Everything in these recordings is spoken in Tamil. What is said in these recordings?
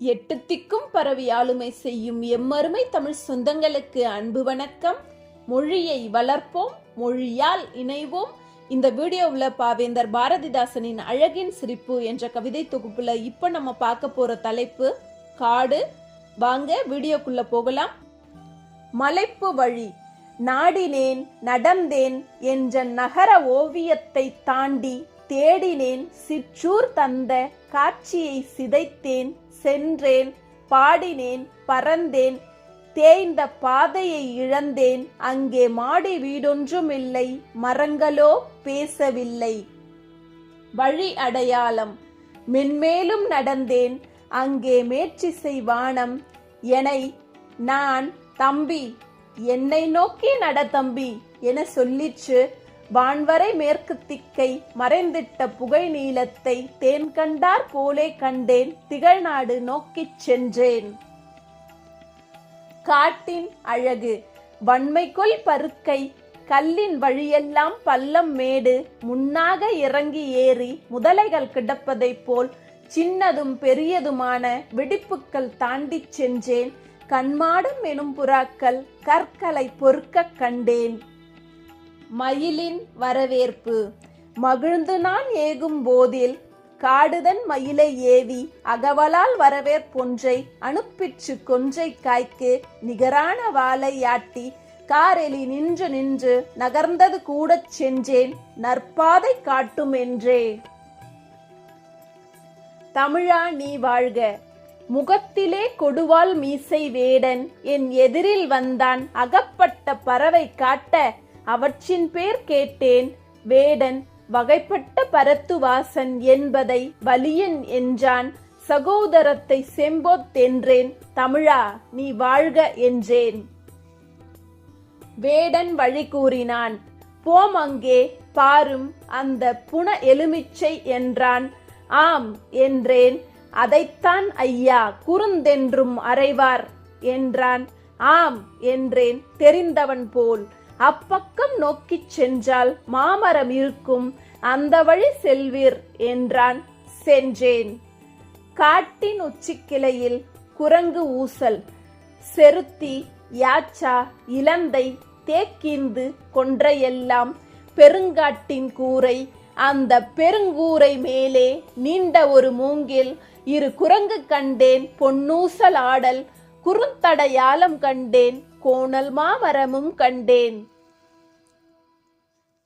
எட்டு திக்கும் பரவி ஆளுமை செய்யும் எம்மருமை தமிழ் சொந்தங்களுக்கு அன்பு வணக்கம். மொழியை வளர்ப்போம் மொழியால் இணைவோம். இந்த வீடியோவில் பாவேந்தர் பாரதிதாசனின் அழகின் சிரிப்பு என்ற கவிதை தொகுப்புல இப்ப நம்ம பார்க்க போற தலைப்பு காடு. வாங்க வீடியோக்குள்ள போகலாம். மலைப்பு வழி நாடினேன் நடந்தேன் என்ற நகர ஓவியத்தை தாண்டி தேடினேன் சிற்றூர் தந்த காட்சியை சிதைத்தேன் சென்றேன் பாடினேன் பறந்தேன் தேய்ந்த பாதையை இழந்தேன் அங்கே மாடி வீடொன்றும் இல்லை மரங்களோ பேசவில்லை. வழி அடையாளம் மென்மேலும் நடந்தேன் அங்கே மேற்றிசை வானம் என்னை நான் தம்பி என்னை நோக்கி நட தம்பி என சொல்லிற்று வான்வரை மேற்கு திக்கை மறைந்திட்ட புகை நீளத்தை தேன் கண்டார் போலே கண்டேன் திகழ்நாடு நோக்கிச் சென்றேன். காட்டின் அழகு வன்மைக்குள் பருக்கை கல்லின் வழியெல்லாம் பள்ளம் மேடு முன்னாக இறங்கி ஏறி முதலைகள் கிடப்பதைப் போல் சின்னதும் பெரியதுமான வெடிப்புக்கள் தாண்டிச் சென்றேன். கண்மாடம் எனும் புறாக்கள் கற்களை பொறுக்கக் கண்டேன். மயிலின் வரவேற்பு. மகிழ்ந்து நான் ஏகும் போதில் காடுதன் மயிலை ஏவி அகவலால் வரவேற்பொன்றை அனுப்பிற்று கொன்றை காய்க்கு நிகரான வாளை யாட்டி காரெலி நின்று நின்று நகர்ந்தது கூடச் சென்றேன் நற்பாதை காட்டும் என்றே. தமிழா நீ வாழ்க. முகத்திலே கொடுவாள் மீசை வேடன். என் எதிரில் வந்தான் அகப்பட்ட பறவை காட்ட அவற்றின் பேர் கேட்டேன். வேடன் வகைப்பட்ட பரத்துவாசன் என்பதை வலியன் என்றான். சகோதரத்தை செம்போத்தென்றேன் தமிழா நீ வாழ்க என்றேன். வேடன் வழி கூறினான். போம் அங்கே பாரும் அந்த புன எலுமிச்சை என்றான். ஆம் என்றேன். அதைத்தான் ஐயா குறுந்தென்றும் அறைவார் என்றான். ஆம் என்றேன். தெரிந்தவன் போல். அப்பக்கம் நோக்கிச் சென்றால் மாமரம் இருக்கும். அந்த வழி செல்வீர் என்றான் சென்றேன் காட்டின் உச்சிக்கிளையில் குரங்கு ஊசல். செருத்தி யாச்சா இலந்தை தேக்கீந்து கொன்றையெல்லாம் பெருங்காட்டின் கூரை. அந்த பெருங்கூரை மேலே நீண்ட ஒரு மூங்கில். இரு குரங்கு கண்டேன் பொன்னூசல் ஆடல். குறுந்தடையாலம் கண்டேன் கோணல் மாமரமும் கண்டேன்.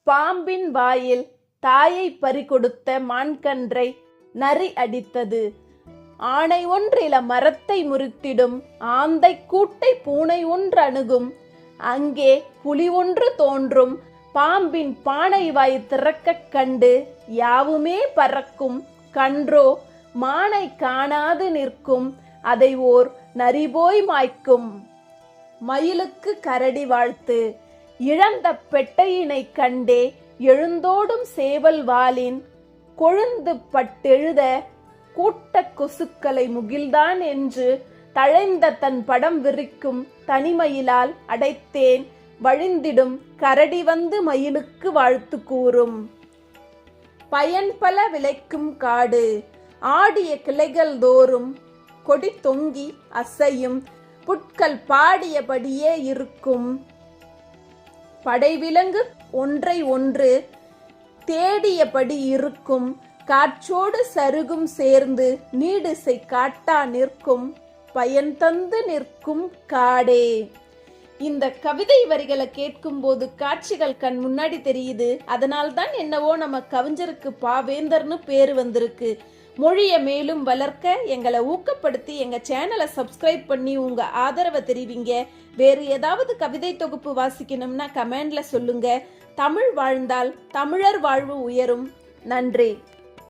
பாம்பின் வாயில் தாயை பறிகொடுத்த மான்கன்றை நரி அடித்தது. ஆணை ஒன்றில மரத்தை முறித்திடும் ஆந்தை கூட்டை பூனை ஒன்று அணுகும். அங்கே புலி ஒன்று தோன்றும் பாம்பின் பானை வாய் திறக்கக் கண்டு யாவுமே பறக்கும். கன்றோ மானை காணாது நிற்கும். அதை ஓர் நரிபோய் மாய்க்கும். மயிலுக்கு கரடி வாழ்த்து. இழந்த பெட்டையினை கண்டே எழுந்தோடும் சேவல் வாலின். கொழுந்து பட்டெழுத கூட்ட கொசுக்களை முகில்தான் என்று தழைந்த தன் படம் விரிக்கும் தனிமயிலால் அடைத்தேன். வழிந்திடும் கரடி வந்து மயிலுக்கு வாழ்த்து கூறும். பயன்பல விளைக்கும் காடு. ஆடிய கிளைகள் தோறும் கொடி தொங்கி அசையும். புட்கள் பாடியபடியே இருக்கும். படைவிலங்கு ஒன்றை ஒன்று தேடியபடி இருக்கும். காற்றோடு சருகும் சேர்ந்து நீடிசை காட்டா நிற்கும். பயன் தந்து நிற்கும் காடே. இந்த கவிதை வரிகளை கேட்கும்போது காட்சிகள் கண் முன்னாடி தெரியுது. அதனால்தான் என்னவோ நம்ம கவிஞருக்கு பாவேந்தர்னு பேரு வந்திருக்கு. மொழியை மேலும் வளர்க்க எங்களை ஊக்கப்படுத்தி எங்கள் சேனலை சப்ஸ்கிரைப் பண்ணி உங்கள் ஆதரவை தெரிவிங்க. வேறு ஏதாவது கவிதை தொகுப்பு வாசிக்கணும்னா கமெண்டில் சொல்லுங்கள் தமிழ் வாழ்ந்தால் தமிழர் வாழ்வு உயரும். நன்றி.